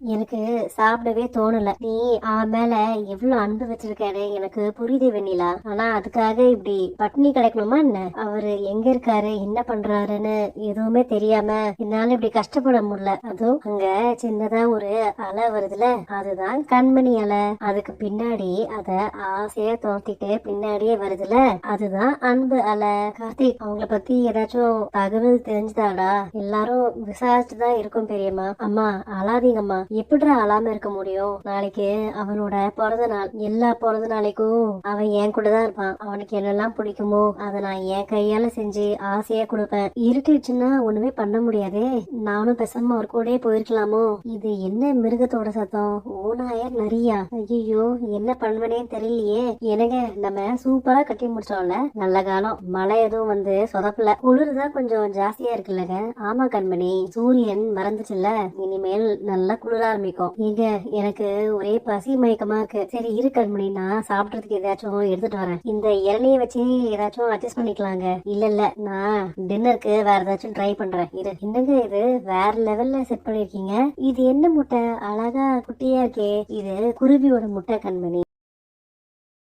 எனக்கு சாப்பிடவே தோணல. நீ அவன் மேல எவ்வளவு அன்பு வச்சிருக்காரு எனக்கு புரியுது வெண்ணிலா. ஆனா அதுக்காக இப்படி பட்னி கிடைக்கணுமா என்ன? அவரு எங்க இருக்காரு என்ன பண்றாருன்னு எதுவுமே தெரியாம என்னால இப்படி கஷ்டப்பட முடியல. அதுவும் அங்க சின்னதா ஒரு அலை வருதுல. அதுதான் கண்மணி அலை. அதுக்கு பின்னாடி அத ஆசையா தோர்த்திட்டு பின்னாடியே வருதுல. அதுதான் அன்பு அலை. கார்த்திக் அவங்கள பத்தி ஏதாச்சும் தகவல் தெரிஞ்சுதாடா. எல்லாரும் விசாரிச்சுதான் தான் இருக்கும் பெரியம்மா. அம்மா அழாதீங்கம்மா. எப்படிடா அழாம இருக்க முடியும்? நாளைக்கு அவனோட பிறந்த நாள் எல்லா பிறந்த நாளைக்கும் அவன் என் கூட தான் இருப்பான். அவனுக்கு என்னெல்லாம் பிடிக்குமோ அதை நான் என் கையால செஞ்சு ஆசையா கொடுப்பேன். இருட்டுச்சுன்னா ஒண்ணுமே பண்ண முடியாது. நானும் பெசாம அவர் கூடயே போயிருக்கலாமோ? இது என்ன மிருகத்தோட சத்தம்? ஓனாய நரியா? ஐயோ என்ன பண்ணுவனே தெரியலையே. எனக்கு நம்ம சூப்பரா கட்டி முடிச்சோம்ல? நல்ல காலம். மழை எதுவும் வந்து சொதப்பல. குளிர் தான் கொஞ்சம் ஜாஸ்தியா இருக்குல்லங்க. ஆமா கண்மணி சூரியன் மறந்துச்சுல்ல. இனிமேல் நல்லா குளிர் ஆரம்பிக்கும் எங்க எனக்கு ஒரே பசி மயக்கமா இருக்கு. சரி இரு கண்மணி நான் சாப்பிடறதுக்கு ஏதாச்சும் எடுத்துட்டு வரேன். இந்த இளநிய வச்சு ஏதாச்சும் அட்ஜஸ்ட் பண்ணிக்கலாங்க. இல்ல இல்ல நான் டின்னருக்கு வேற ஏதாச்சும் ட்ரை பண்றேன். இரு. என்னங்க இது? வேற லெவல்ல செட் பண்ணிருக்கீங்க? இது என்ன முட்டை? அழகா குட்டியா இருக்கே. இது குருவியோட முட்டை கண்மணி.